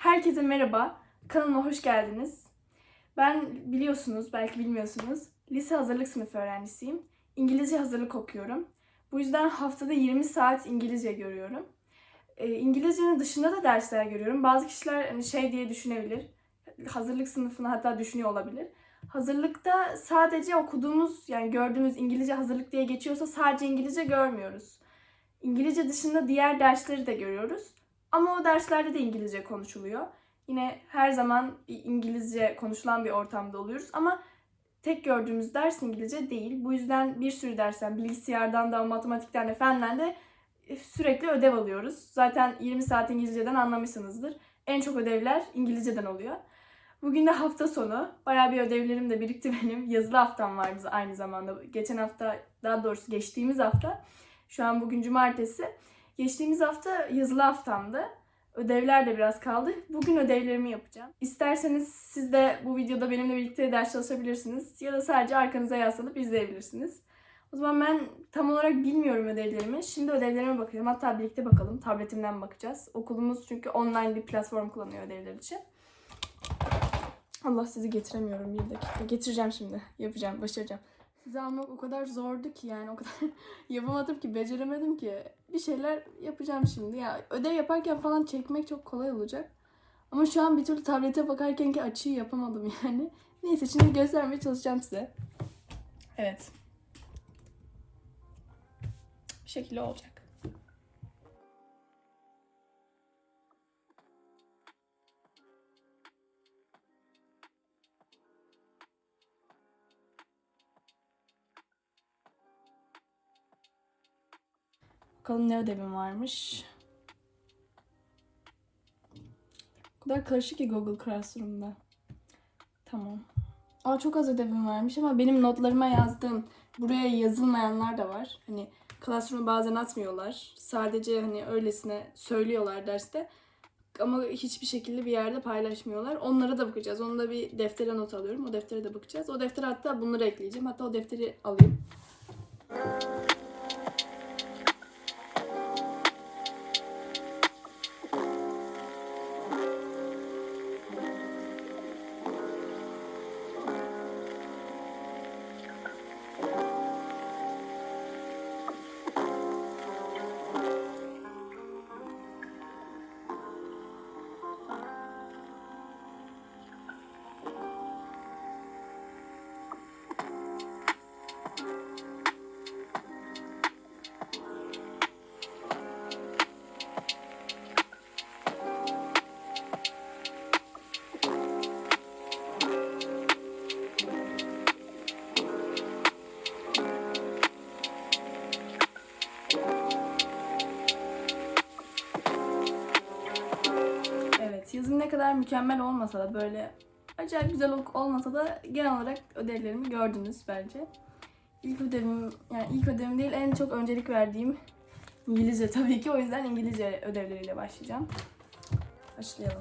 Herkese merhaba. Kanalıma hoş geldiniz. Ben biliyorsunuz, belki bilmiyorsunuz, lise hazırlık sınıfı öğrencisiyim. İngilizce hazırlık okuyorum. Bu yüzden haftada 20 saat İngilizce görüyorum. Ee, İngilizcenin dışında da dersler görüyorum. Bazı kişiler hani şey diye düşünebilir. Hazırlık sınıfını hatta düşünüyor olabilir. Hazırlıkta sadece okuduğumuz yani gördüğümüz İngilizce hazırlık diye geçiyorsa sadece İngilizce görmüyoruz. İngilizce dışında diğer dersleri de görüyoruz. Ama o derslerde de İngilizce konuşuluyor. Yine her zaman İngilizce konuşulan bir ortamda oluyoruz ama tek gördüğümüz ders İngilizce değil. Bu yüzden bir sürü dersten, bilgisayardan da, matematikten de, fenden de sürekli ödev alıyoruz. Zaten 20 saat İngilizceden anlamışsınızdır. En çok ödevler İngilizceden oluyor. Bugün de hafta sonu. Bayağı bir ödevlerim de birikti benim. Yazılı haftam vardı aynı zamanda. Geçen hafta, daha doğrusu geçtiğimiz hafta. Şu an bugün cumartesi. Geçtiğimiz hafta yazılı haftamdı. Ödevler de biraz kaldı. Bugün ödevlerimi yapacağım. İsterseniz siz de bu videoda benimle birlikte ders çalışabilirsiniz. Ya da sadece arkanıza yaslanıp izleyebilirsiniz. O zaman ben tam olarak bilmiyorum ödevlerimi. Şimdi ödevlerime bakıyorum. Hatta birlikte bakalım. Tabletimden bakacağız. Okulumuz çünkü online bir platform kullanıyor ödevler için. Allah sizi getiremiyorum bir dakika. Getireceğim şimdi. Yapacağım, başaracağım. Sizi almak o kadar zordu ki yani o kadar yapamadım ki, beceremedim ki. Bir şeyler yapacağım şimdi. Ya ödev yaparken falan çekmek çok kolay olacak. Ama şu an bir türlü tablete bakarken ki açıyı yapamadım yani. Neyse şimdi göstermeye çalışacağım size. Evet. Bir şekilde olacak. Bakalım ne ödevim varmış. O kadar karışık ki Google Classroom'da. Tamam. Aa çok az ödevim varmış ama benim notlarıma yazdığım buraya yazılmayanlar da var. Hani Classroom'a bazen atmıyorlar. Sadece hani öylesine söylüyorlar derste. Ama hiçbir şekilde bir yerde paylaşmıyorlar. Onlara da bakacağız. Onu da bir deftere not alıyorum. O deftere de bakacağız. O deftere hatta bunları ekleyeceğim. Hatta o defteri alayım. Yazım ne kadar mükemmel olmasa da böyle acayip güzel ol- olmasa da genel olarak ödevlerimi gördünüz bence. İlk ödevim, yani ilk ödevim değil en çok öncelik verdiğim İngilizce tabii ki. O yüzden İngilizce ödevleriyle başlayacağım. Başlayalım.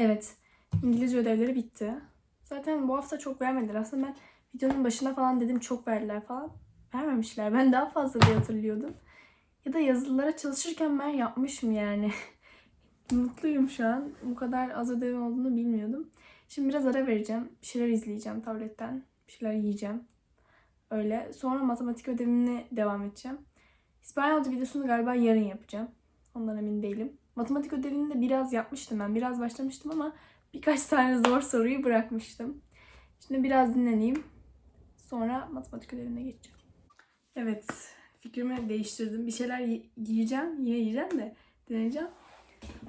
Evet. İngilizce ödevleri bitti. Zaten bu hafta çok vermediler. Aslında ben videonun başına falan dedim çok verdiler falan. Vermemişler. Ben daha fazla diye hatırlıyordum. Ya da yazılılara çalışırken ben yapmışım yani. Mutluyum şu an. Bu kadar az ödevim olduğunu bilmiyordum. Şimdi biraz ara vereceğim. Bir şeyler izleyeceğim tabletten. Bir şeyler yiyeceğim. Öyle. Sonra matematik ödevine devam edeceğim. İspanyolca videosunu galiba yarın yapacağım. Ondan emin değilim. Matematik ödevini de biraz yapmıştım ben. Biraz başlamıştım ama birkaç tane zor soruyu bırakmıştım. Şimdi biraz dinleneyim. Sonra matematik ödevine geçeceğim. Evet. Fikrimi değiştirdim. Bir şeyler yiyeceğim. Yine yiyeceğim de deneyeceğim.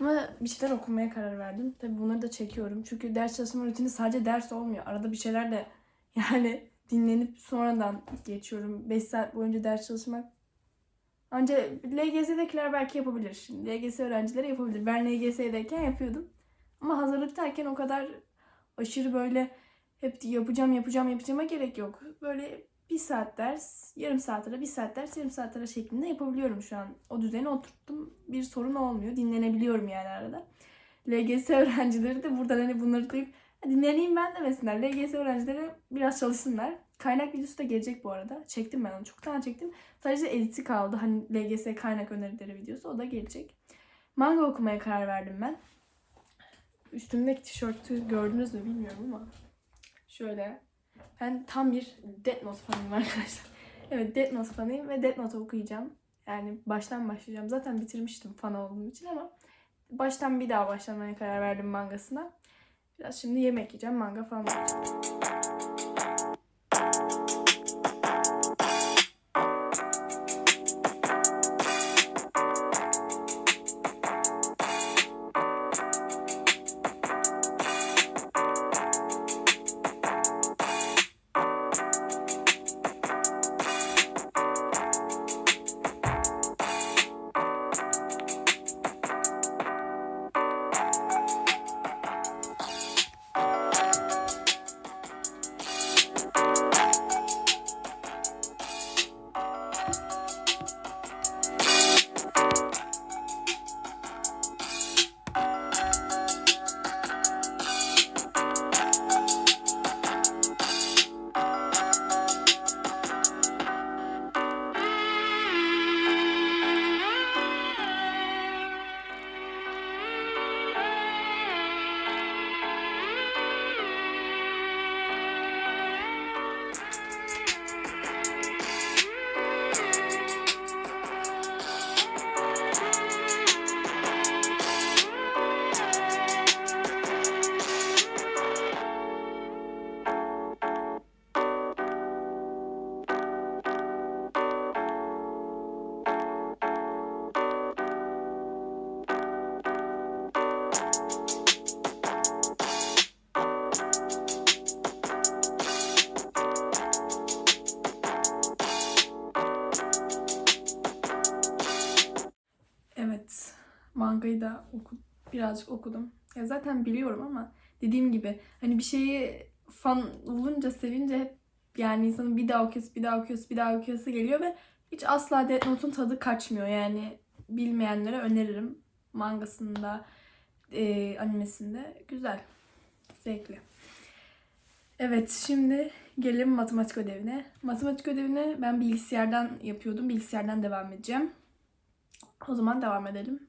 Ama bir şeyler okumaya karar verdim. Tabii bunları da çekiyorum. Çünkü ders çalışma rutini sadece ders olmuyor. Arada bir şeyler de yani dinlenip sonradan geçiyorum. 5 saat boyunca ders çalışmak. Ancak LGS'dekiler belki yapabilir şimdi. LGS öğrencileri yapabilir. Ben LGS'deyken yapıyordum. Ama hazırlıktayken o kadar aşırı böyle hep yapacağım yapacağım yapacağıma gerek yok. Böyle bir saat ders, yarım saat ara, bir saat ders, yarım saat ara şeklinde yapabiliyorum şu an. O düzeni oturttum. Bir sorun olmuyor. Dinlenebiliyorum yani arada. LGS öğrencileri de buradan hani bunları duyup "Ha, dinleneyim ben demesinler. LGS öğrencileri biraz çalışsınlar. Kaynak videosu da gelecek bu arada. Çektim ben onu. Çoktan çektim. Sadece editi kaldı. Hani LGS kaynak önerileri videosu. O da gelecek. Manga okumaya karar verdim ben. Üstümdeki tişörtü gördünüz mü bilmiyorum ama. Şöyle. Ben tam bir Death Note fanıyım arkadaşlar. Evet Death Note fanıyım ve Death Note okuyacağım. Yani baştan başlayacağım. Zaten bitirmiştim fan olduğum için ama baştan bir daha başlamaya karar verdim mangasına. Biraz şimdi yemek yiyeceğim, manga falan. Mangayı da oku, birazcık okudum. Ya zaten biliyorum ama dediğim gibi hani bir şeyi fan olunca sevince hep yani insanın bir daha okuyorsun, bir daha okuyorsun, bir daha okuyorsu geliyor ve hiç asla Death Note'un tadı kaçmıyor. Yani bilmeyenlere öneririm. Mangasında, e, animesinde güzel, zevkli. Evet, şimdi gelelim matematik ödevine. Matematik ödevini ben bilgisayardan yapıyordum. Bilgisayardan devam edeceğim. O zaman devam edelim.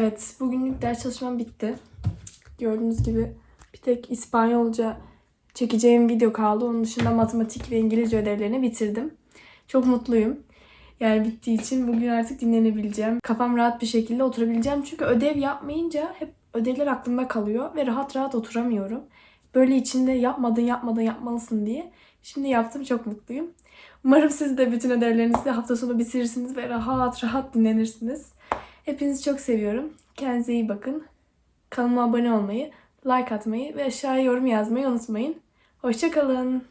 Evet, bugünlük ders çalışmam bitti. Gördüğünüz gibi bir tek İspanyolca çekeceğim video kaldı. Onun dışında matematik ve İngilizce ödevlerini bitirdim. Çok mutluyum. Yani bittiği için bugün artık dinlenebileceğim. Kafam rahat bir şekilde oturabileceğim. Çünkü ödev yapmayınca hep ödevler aklımda kalıyor ve rahat rahat oturamıyorum. Böyle içinde yapmadın yapmadın yapmalısın diye. Şimdi yaptım çok mutluyum. Umarım siz de bütün ödevlerinizi hafta sonu bitirirsiniz ve rahat rahat dinlenirsiniz. Hepinizi çok seviyorum. Kendinize iyi bakın. Kanalıma abone olmayı, like atmayı ve aşağıya yorum yazmayı unutmayın. Hoşçakalın.